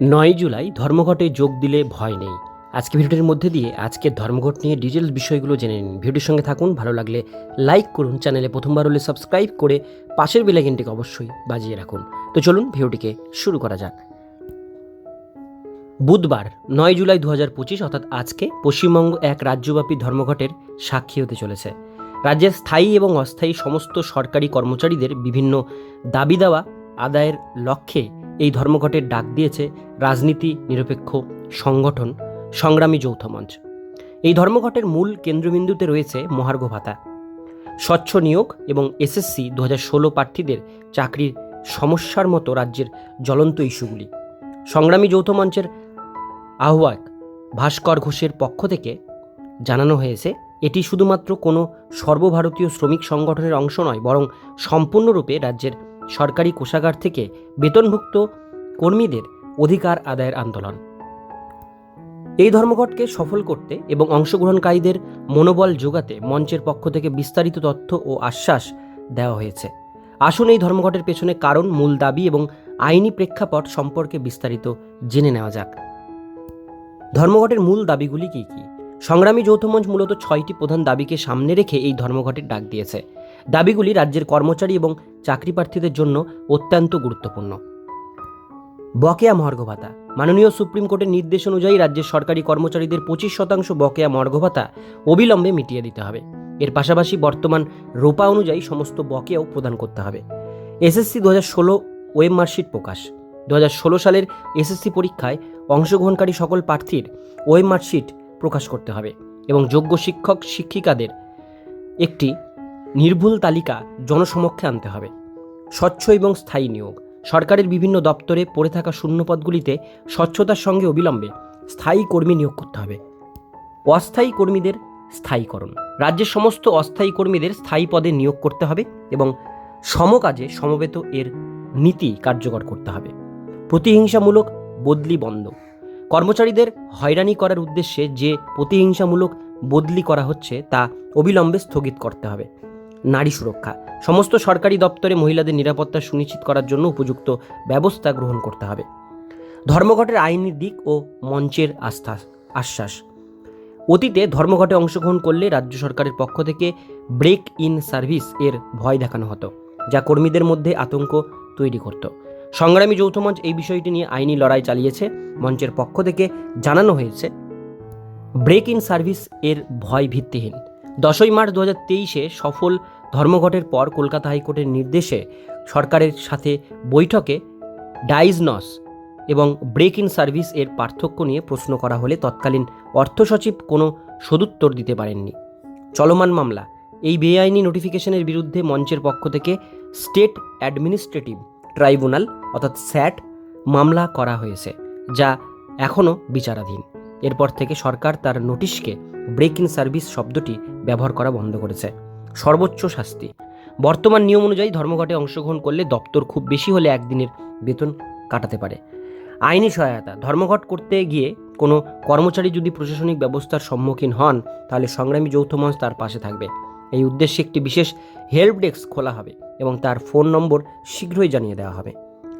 নয় জুলাই ধর্মঘটে যোগ দিলে ভয় নেই। আজকে ভিডিওটির মধ্যে দিয়ে আজকের ধর্মঘট নিয়ে ডিটেলস বিষয়গুলো জেনে নিন। ভিডিওর সঙ্গে থাকুন, ভালো লাগলে লাইক করুন, চ্যানেলে প্রথমবার হলে সাবস্ক্রাইব করে পাশের বেলাইকিনটিকে অবশ্যই বাজিয়ে রাখুন। তো চলুন ভিডিওটিকে শুরু করা যাক। বুধবার, নয় জুলাই দু হাজার পঁচিশ, অর্থাৎ আজকে পশ্চিমবঙ্গ এক রাজ্যব্যাপী ধর্মঘটের সাক্ষী হতে চলেছে। রাজ্যের স্থায়ী এবং অস্থায়ী সমস্ত সরকারি কর্মচারীদের বিভিন্ন দাবি দেওয়া আদায়ের লক্ষ্যে এই ধর্মঘটের ডাক দিয়েছে রাজনীতি, নিরপেক্ষ সংগঠন, সংগ্রামী যৌথ মঞ্চ। এই ধর্মঘটের মূল কেন্দ্রবিন্দুতে রয়েছে মহার্ঘ ভাতা। স্বচ্ছ নিয়োগ এবং এসএসসি দু ষোলো প্রার্থীদের চাকরির সমস্যার মতো রাজ্যের জ্বলন্ত ইস্যুগুলি। সংগ্রামী যৌথ মঞ্চের আহ্বায়ক ভাস্কর ঘোষের পক্ষ থেকে জানানো হয়েছে, এটি শুধুমাত্র কোনো সর্বভারতীয় শ্রমিক সংগঠনের অংশ নয়, বরং সম্পূর্ণরূপে রাজ্যের সরকারি কোষাগার থেকে বেতনভুক্ত কর্মীদের অধিকার আদায়ের আন্দোলন। এই ধর্মঘটকে সফল করতে এবং অংশগ্রহণকারীদের মনোবল যোগাতে মঞ্চের পক্ষ থেকে বিস্তারিত তথ্য ও আশ্বাস দেওয়া হয়েছে। আসুন এই ধর্মঘটের পেছনে কারণ, মূল দাবি এবং আইনি প্রেক্ষাপট সম্পর্কে বিস্তারিত জেনে নেওয়া যাক। ধর্মঘটের মূল দাবিগুলি কী কী? সংগ্রামী যৌথ মঞ্চ মূলত ছয়টি প্রধান দাবিকে সামনে রেখে এই ধর্মঘটের ডাক দিয়েছে। দাবিগুলি রাজ্যের কর্মচারী এবং চাকরি প্রার্থীদের জন্য অত্যন্ত গুরুত্বপূর্ণ। বকেয়া মহার্ঘ ভাতা। মাননীয় সুপ্রিম কোর্টের নির্দেশ অনুযায়ী রাজ্যের সরকারি কর্মচারীদের পঁচিশ শতাংশ বকেয়া মহার্ঘ ভাতা অবিলম্বে মিটিয়ে দিতে হবে। এর পাশাপাশি বর্তমান রোপা অনুযায়ী সমস্ত বকেয়াও প্রদান করতে হবে। এসএসসি দু হাজার ষোলো ওয়েব মার্কশিট প্রকাশ। দু হাজার ষোলো সালের এসএসসি পরীক্ষায় অংশগ্রহণকারী সকল প্রার্থীর ওয়েব মার্কশিট প্রকাশ করতে হবে এবং যোগ্য শিক্ষক, শিক্ষিকাদের একটি নির্ভুল তালিকা জনসমক্ষে আনতে হবে। স্বচ্ছ এবং স্থায়ী নিয়োগ। সরকারের বিভিন্ন দপ্তরে পড়ে থাকা শূন্যপদগুলিতে স্বচ্ছতার সঙ্গে অবিলম্বে স্থায়ী কর্মী নিয়োগ করতে হবে। অস্থায়ী কর্মীদের স্থায়ীকরণ। রাজ্যের সমস্ত অস্থায়ী কর্মীদের স্থায়ী পদে নিয়োগ করতে হবে এবং সমকাজে সমবেত এর নীতি কার্যকর করতে হবে। প্রতিহিংসামূলক বদলি বন্ধ। কর্মচারীদের হয়রানি করার উদ্দেশ্যে যে প্রতিহিংসামূলক বদলি করা হচ্ছে তা অবিলম্বে স্থগিত করতে হবে। নারী সুরক্ষা। সমস্ত সরকারি দপ্তরে মহিলাদের নিরাপত্তা সুনিশ্চিত করার জন্য উপযুক্ত ব্যবস্থা গ্রহণ করতে হবে। ধর্মঘটের আইনি দিক ও মঞ্চের আস্থা, আশ্বাস। অতীতে ধর্মঘটে অংশগ্রহণ করলে রাজ্য সরকারের পক্ষ থেকে ব্রেক ইন সার্ভিস এর ভয় দেখানো হতো, যা কর্মীদের মধ্যে আতঙ্ক তৈরি করত। সংগ্রামী যৌথ মঞ্চ এই বিষয়টি নিয়ে আইনি লড়াই চালিয়েছে। মঞ্চের পক্ষ থেকে জানানো হয়েছে ব্রেক ইন সার্ভিস এর ভয় ভিত্তিহীন। দশই মার্চ দু তেইশে সফল ধর্মঘটের পর কলকাতা হাইকোর্টের নির্দেশে সরকারের সাথে বৈঠকে ডাইজনস এবং ব্রেক ইন সার্ভিস এর পার্থক্য নিয়ে প্রশ্ন করা হলে তৎকালীন অর্থ সচিব কোনো সদুত্তর দিতে পারেননি। চলমান মামলা, এই বেআইনি নোটিফিকেশনের বিরুদ্ধে মঞ্চের পক্ষ থেকে স্টেট অ্যাডমিনিস্ট্রেটিভ ট্রাইব্যুনাল, অর্থাৎ স্যাট, মামলা করা হয়েছে, যা এখনও বিচারাধীন। এরপর থেকে সরকার তার নোটিশকে ব্রেক ইন সার্ভিস শব্দটি ব্যবহার করা বন্ধ করেছে। সর্বোচ্চ শাস্তি। বর্তমান নিয়ম অনুযায়ী ধর্মঘটে অংশগ্রহণ করলে দপ্তর খুব বেশি হলে একদিনের বেতন কাটাতে পারে। আইনি সহায়তা। ধর্মঘট করতে গিয়ে কোনো কর্মচারী যদি প্রশাসনিক ব্যবস্থার সম্মুখীন হন, তাহলে সংগ্রামী যৌথ মঞ্চ তার পাশে থাকবে। এই উদ্দেশ্যে একটি বিশেষ হেল্প ডেস্ক খোলা হবে এবং তার ফোন নম্বর শীঘ্রই জানিয়ে দেওয়া হবে।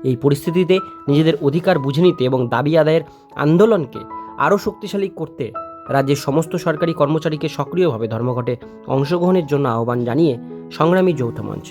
এই পরিস্থিতিতে নিজেদের অধিকার বুঝে নিতে এবং দাবি আদায়ের আন্দোলনকে আরও শক্তিশালী করতে রাজ্যের সমস্ত সরকারি কর্মচারীকে সক্রিয়ভাবে ধর্মঘটে অংশগ্রহণের জন্য আহ্বান জানিয়ে সংগ্রামী যৌথ মঞ্চ।